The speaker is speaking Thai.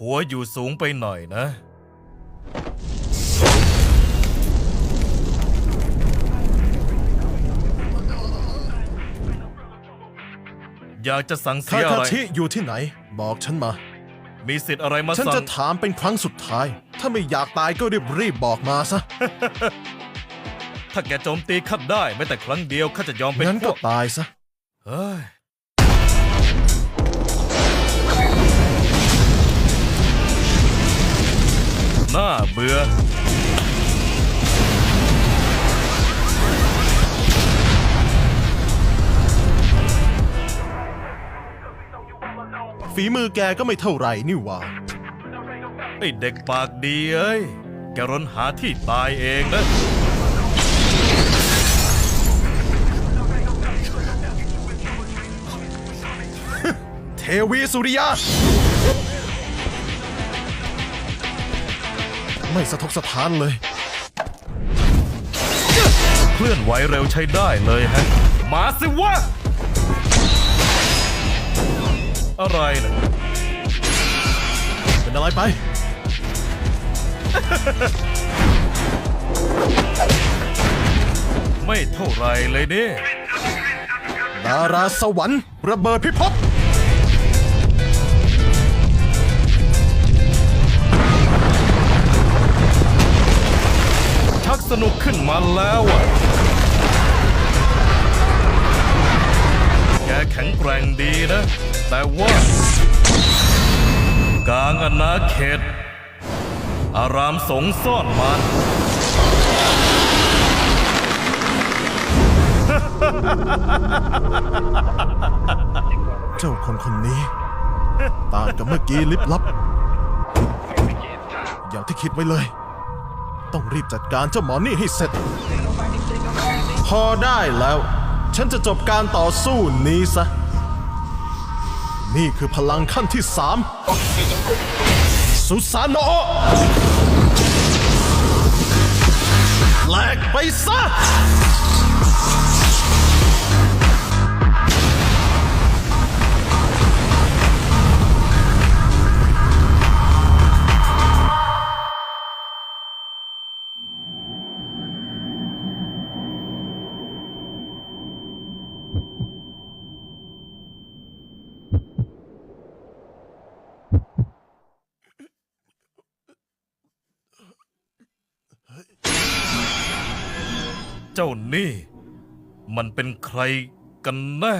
หัวอยู่สูงไปหน่อยนะ อยากจะสั่งเสีคายอะคาไร ชิอยู่ที่ไหน บอกฉันมา มีสิทธิ์อะไรมาฉันสั่จะงถามเป็นครั้งสุดท้าย ถ้าไม่อยากตายก็รีบรีบๆบอกมาซะ ถ้าแกโจมตีข้าได้แม้แต่ครั้งเดียวข้าจะยอมเป็นงั้นพก็วกตายซะ เฮ้ย เบื่อฝีมือแกก็ไม่เท่าไหร่นี่หว่าไอเด็กปากดีเอ้ย แกร้นหาที่ตายเองนะเทวีสุริยา ไม่สะทกสะท้านเลย เคลื่อนไหวเร็วใช้ได้เลยฮะ มาสิวะ อะไรนะเป็นอะไรไป ไม่เท่าไรเลยนี่ดาราสวรรค์ระเบิดพิภพ สนุกขึ้นมาแล้วอะแกแข็งแกร่งดีนะ แต่ว่า กลางอนาเขต อารามสงฆ์ซ่อนมัน เจ้าคนคนนี้ ต่างกับเมื่อกี้ลิบลับ อย่างที่คิดไว้เลย ต้องรีบจัดการเจ้าหมอนี่ให้เสร็จ พอได้แล้ว ฉันจะจบการต่อสู้นี้ซะ นี่คือพลังขั้นที่สามสุสานโนะ เจ้านี่ มันเป็นใครกันแน่